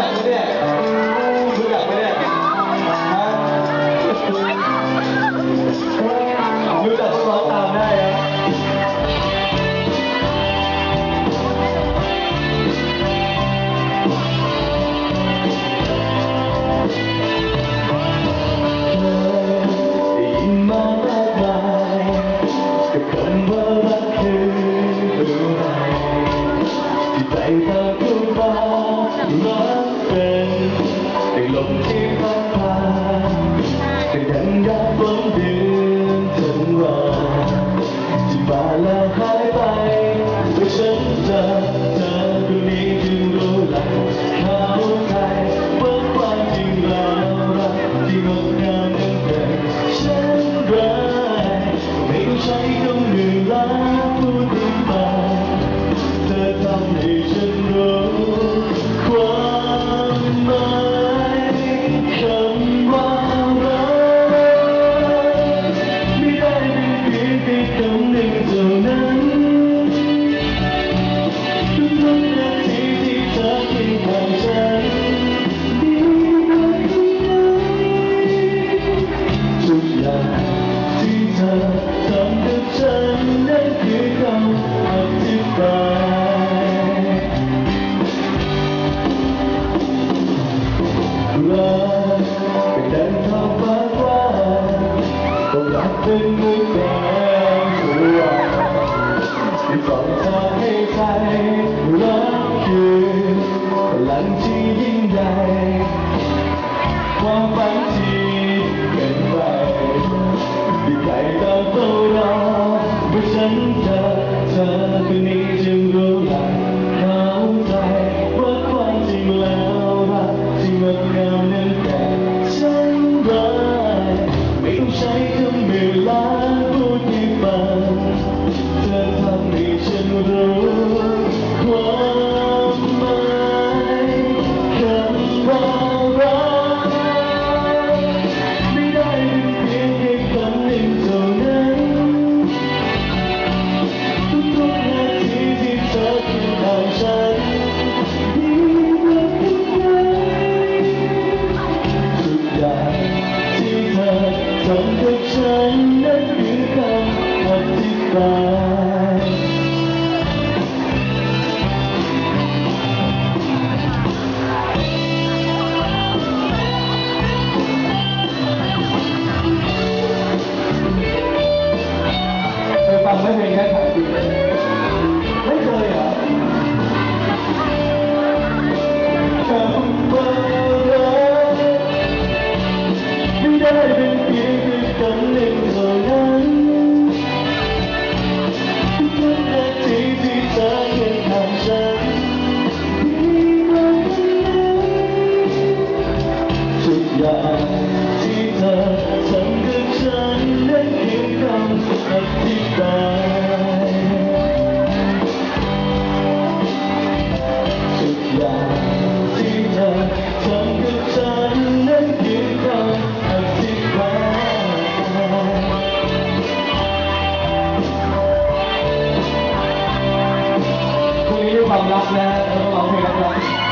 หลักไหมเนี่ยรู้หลักไหมเนี่ยฮะรู้จักก็ร้องตามได้อะใจเธอคือบอกเลย เป็นแต่ลมที่ผ่านแต่ยังรักลมเดืนธันวาที่มล้วครั ซึ้งด้วยงสว่ที่ส่องทางให้ใรักคืนพลังที่ใหญ่ความฝันที่เป็นไปที่ใจต้องรอว่อฉันเจอเธอคนนี้จะ ไปฟังไม่เพลงแค่ไหน Oh, not bad. Not bad.